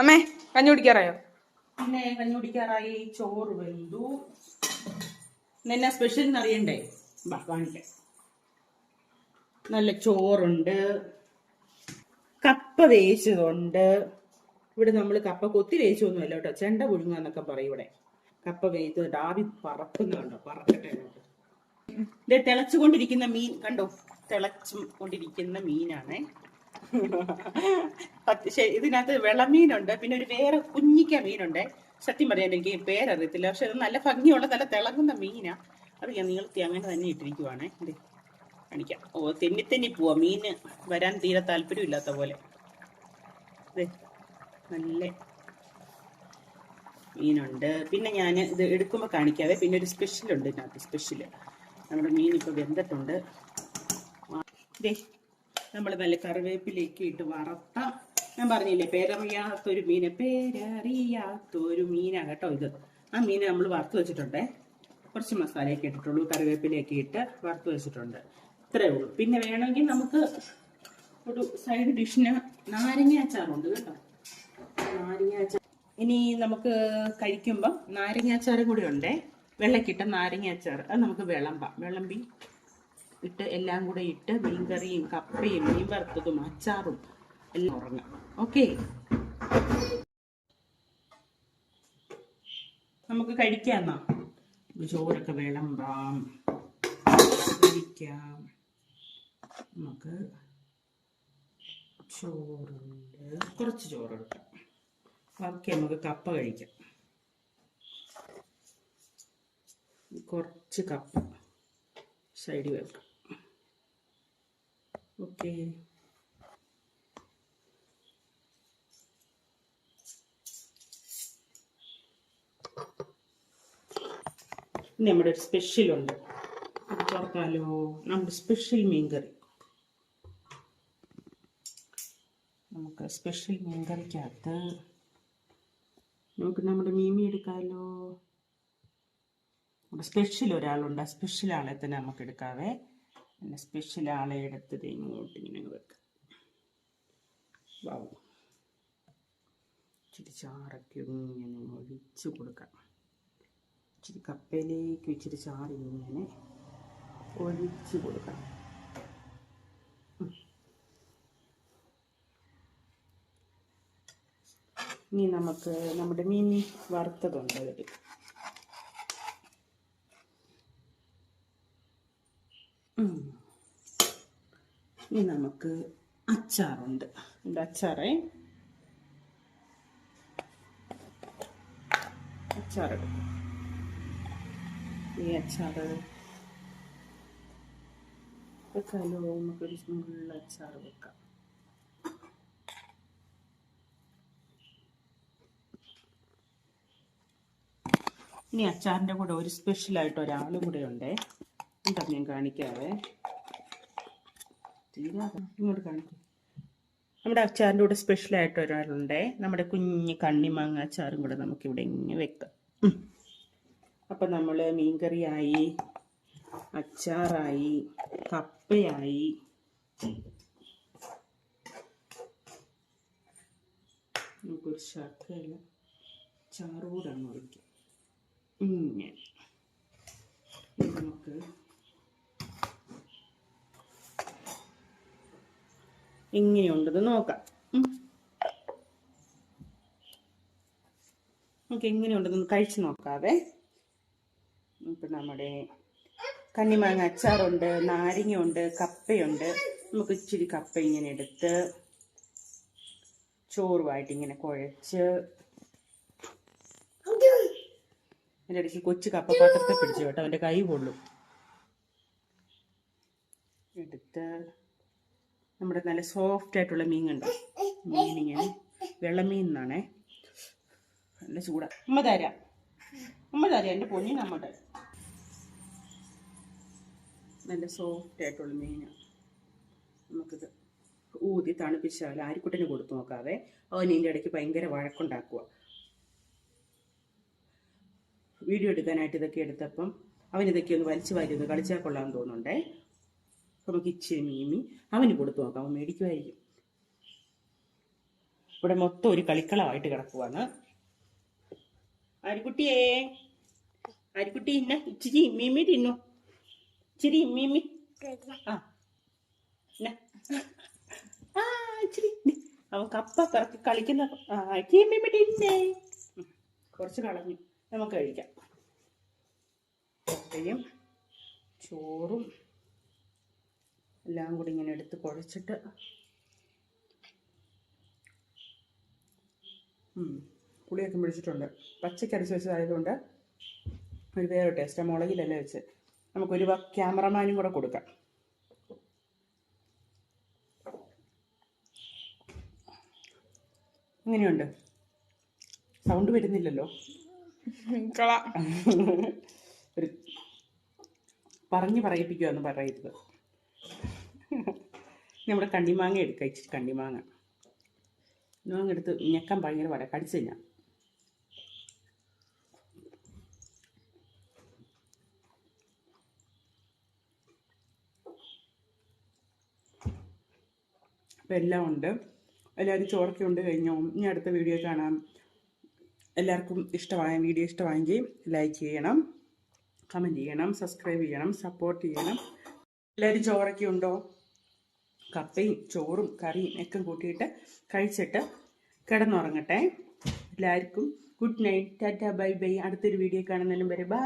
അമ്മേ കഞ്ഞി കുടിക്കാറായോ? പിന്നെ കഞ്ഞി കുടിക്കാറായി. ചോറ് വെന്തു. നിന്നെ സ്പെഷ്യൽ എന്നറിയണ്ടേ ബാ കാണിക്കാം. നല്ല ചോറുണ്ട്. കപ്പ വേവിച്ചതുണ്ട്. ഇവിടെ നമ്മൾ കപ്പ കൊത്തി വേവിച്ചൊന്നുമല്ല കേട്ടോ. ചെണ്ട പുഴുങ്ങുക എന്നൊക്കെ പറയും ഇവിടെ. കപ്പ വേവിച്ചത് ഡാവി പറക്കുന്നുണ്ടോ പറക്കട്ടെ. ഇത് തിളച്ചുകൊണ്ടിരിക്കുന്ന മീൻ കണ്ടോ? തിളച്ചും കൊണ്ടിരിക്കുന്ന മീനാണേ. ഇതിനകത്ത് വെളമീനുണ്ട്. പിന്നെ ഒരു വേറെ കുഞ്ഞിക്ക മീനുണ്ട്. സത്യം പറയാൻ എനിക്ക് പേരറിയത്തില്ല. പക്ഷെ അത് നല്ല ഭംഗിയുള്ള നല്ല തിളങ്ങുന്ന മീനാ. അത് ഞാൻ നീളത്തി അങ്ങനെ തന്നെ ഇട്ടിരിക്കുവാണേ. എന്റെ കാണിക്കാം. ഓ തെന്നി തെന്നി പോവാ. മീന് വരാൻ തീരെ താല്പര്യമില്ലാത്ത പോലെ. നല്ല മീനുണ്ട്. പിന്നെ ഞാൻ ഇത് എടുക്കുമ്പോൾ കാണിക്കാതെ പിന്നെ ഒരു സ്പെഷ്യൽ ഉണ്ട് ഇതിനകത്ത് സ്പെഷ്യൽ നമ്മുടെ മീൻ ഇപ്പോൾ വെന്തിട്ടുണ്ട്. ദേ നമ്മൾ നല്ല കറിവേപ്പിലേക്ക് ഇട്ട് വറുത്ത. ഞാൻ പറഞ്ഞില്ലേ പേരറിയാത്തൊരു മീന് പേരറിയാത്തൊരു മീനാണ് കേട്ടോ ഇത്. ആ മീൻ നമ്മൾ വറുത്ത് വെച്ചിട്ടുണ്ടേ. കുറച്ച് മസാലയൊക്കെ ഇട്ടിട്ടുള്ളൂ കറിവേപ്പിലയൊക്കെ ഇട്ട് വറുത്ത് വെച്ചിട്ടുണ്ട്. ഇത്രയേ ഉള്ളൂ. പിന്നെ വേണമെങ്കിൽ നമുക്ക് ഒരു സൈഡ് ഡിഷിന് നാരങ്ങ അച്ചാറുണ്ട് കേട്ടോ. നാരങ്ങ അച്ചാർ. ഇനി നമുക്ക് കഴിക്കുമ്പം നാരങ്ങ അച്ചാർ കൂടി ഉണ്ടേ. വെള്ളക്കിട്ട നാരങ്ങ അച്ചാർ അത് നമുക്ക് വിളമ്പാം. വിളമ്പി ഇട്ട് എല്ലാം കൂടെ ഇട്ട് മീൻകറിയും കപ്പയും മീൻ വറുത്തതും അച്ചാറും എല്ലാം ഉറങ്ങാം. ഓക്കെ നമുക്ക് കഴിക്കാന്നാ? ചോറൊക്കെ വിളമ്പാം. കഴിക്കാം നമുക്ക് ചോറുണ്ട്. കുറച്ച് ചോറെടുക്കാം ബാക്കി നമുക്ക് കപ്പ കഴിക്കാം. കുറച്ച് കപ്പ. സൈഡിൽ വെക്കാം. ഓക്കെ നമ്മുടെ ഒരു അത് തുറക്കാലോ നമ്മുടെ സ്പെഷ്യൽ മീൻകറി. നമുക്ക് സ്പെഷ്യൽ മീൻകറിക്കകത്ത് നമുക്ക് നമ്മുടെ മീമി എടുക്കാമല്ലോ നമ്മുടെ സ്പെഷ്യൽ ഒരാളുണ്ട്. ആ സ്പെഷ്യൽ ആളെ തന്നെ നമുക്ക് എടുക്കാവേ പിന്നെ സ്പെഷ്യൽ ആളെ എടുത്തത് ഇങ്ങോട്ട് ഇങ്ങനെ വെക്കാം. വാവും ഇച്ചിരി ചാറൊക്കെ ഇങ്ങനെ ഒഴിച്ച് കൊടുക്കാം. ഇച്ചിരി കപ്പയിലേക്ക് ഇച്ചിരി ചാറ് ഇങ്ങനെ ഒഴിച്ച് കൊടുക്കാം. ഇനി നമുക്ക് നമ്മുടെ മീൻ വറുത്തതുണ്ട് അതിൽ ഇനി നമുക്ക് അച്ചാറുണ്ട്. എന്റെ അച്ചാറേ. അച്ചാറെടുക്കും ഈ അച്ചാറ്. വെക്കാമല്ലോ നമുക്കൊരു സ്മുള്ള അച്ചാറ് വെക്കാം. ഇനി അച്ചാറിന്റെ കൂടെ ഒരു സ്പെഷ്യലായിട്ട് ഒരാളും കൂടെ ഉണ്ടേ. എന്താ ഞാൻ കാണിക്കാവേ. ഇങ്ങോട്ട് കാണിക്കും. നമ്മുടെ അച്ചാറിന്റെ കൂടെ സ്പെഷ്യലായിട്ട് ഒരാളുണ്ടേ. നമ്മുടെ കുഞ്ഞ് കണ്ണിമാങ്ങ അച്ചാറും കൂടെ നമുക്കിവിടെ ഇങ്ങനെ വെക്കാം. അപ്പം നമ്മൾ മീൻകറിയായി അച്ചാറായി കപ്പയായി. നമുക്കൊരു ശർക്കര ചാറ് കൂടെ അങ്ങ് ഒഴിക്കാം. ഇങ്ങനെ. നമുക്ക് എങ്ങനെയുണ്ടെന്ന് നോക്കാം. നമുക്ക് എങ്ങനെയുണ്ടെന്ന് കഴിച്ചു നോക്കാവേ. ഇപ്പം നമ്മുടെ കന്നിമാങ്ങ അച്ചാറുണ്ട് നാരങ്ങയുണ്ട് കപ്പയുണ്ട്. നമുക്ക് ഇച്ചിരി കപ്പ ഇങ്ങനെ എടുത്ത് ചോറുമായിട്ട് ഇങ്ങനെ കുഴച്ച് എന്റെ ഇടയ്ക്ക് കൊച്ചു കപ്പ പാത്രത്തെ പിടിച്ചു കേട്ടോ. അവന്റെ കൈ കൊള്ളും എടുത്ത് നമ്മുടെ നല്ല സോഫ്റ്റ് ആയിട്ടുള്ള മീൻ കണ്ടോ മീനിങ്ങനെ വെള്ളമീൻ എന്നാണേ നല്ല ചൂട. അമ്മ തരാം. അമ്മ തരാം എന്റെ പൊന്നി നമ്മുടെ നല്ല സോഫ്റ്റ് ആയിട്ടുള്ള മീനാണ് നമുക്കിത് ഊതി തണുപ്പിച്ചാൽ ആരിക്കുട്ടന് കൊടുത്തു നോക്കാവേ. അവൻ ഇതിന്റെ ഇടയ്ക്ക് ഭയങ്കര വഴക്കുണ്ടാക്കുക വീഡിയോ എടുക്കാനായിട്ട് ഇതൊക്കെ എടുത്തപ്പം അവനിതൊക്കെ ഒന്ന് വലിച്ചു വാരി ഒന്ന് കളിച്ചാൽ കൊള്ളാമെന്ന് തോന്നുന്നുണ്ടേ. നമുക്ക് ഇച്ചിരി മീമി അവന് കൊടുത്തു നോക്കാം. അവൻ മേടിക്കുമായിരിക്കും. ഇവിടെ മൊത്തം ഒരു കളിക്കളമായിട്ട് കിടക്കുവാണ്. ആരിക്കുട്ടിയേ? ആരിക്കുട്ടി ഇന്ന? ഇച്ചിരി ഇമ്മീമി തിന്നു? ഇച്ചിരി ഇമ്മീമി ആ. ആ ഇച്ചിരി. അവൻ കപ്പ കറക്കി കളിക്കുന്ന ഇമ്മീമി തിന്നേ? കുറച്ച് കളഞ്ഞു. നമുക്ക് കഴിക്കാം. ചോറും എല്ലാം കൂടി ഇങ്ങനെ എടുത്ത് കുഴച്ചിട്ട്. പുളിയൊക്കെ പിടിച്ചിട്ടുണ്ട് പച്ചയ്ക്ക് അരച്ച് വെച്ചതായതുകൊണ്ട് ഒരു വേറെ ടേസ്റ്റ് മുളകിലല്ല വെച്ച്. നമുക്കൊരു ക്യാമറമാനും കൂടെ കൊടുക്കാം. ഇങ്ങനെയുണ്ട്. സൗണ്ട് വരുന്നില്ലല്ലോ. ഒരു പറഞ്ഞു പറയിപ്പിക്കുമെന്ന് പറയരുത്. നമ്മുടെ കണ്ണിമാങ്ങ എടുക്കുക ഇച്ചിരി കണ്ണിമാങ്ങ. മാങ്ങ എടുത്ത് ഞെക്കാൻ ഭയങ്കര വട കടിച്ചു ഞാൻ അപ്പം എല്ലാം ഉണ്ട്. എല്ലാവരും ചോറൊക്കെ ഉണ്ട് കഴിഞ്ഞോ? ഇനി അടുത്ത വീഡിയോ കാണാം. എല്ലാവർക്കും ഇഷ്ടമായ വീഡിയോ ഇഷ്ടമായെങ്കിൽ ലൈക്ക് ചെയ്യണം കമന്റ് ചെയ്യണം സബ്സ്ക്രൈബ് ചെയ്യണം സപ്പോർട്ട് ചെയ്യണം. എല്ലാവരും ചോറൊക്കെ ഉണ്ടോ? കപ്പയും ചോറും കറിയും ഒക്കെ കൂട്ടിയിട്ട് കഴിച്ചിട്ട് കിടന്നുറങ്ങട്ടെ. എല്ലാവർക്കും good night tata bye bye അടുത്തൊരു വീഡിയോ കാണുന്നതിനും വരെ ബൈ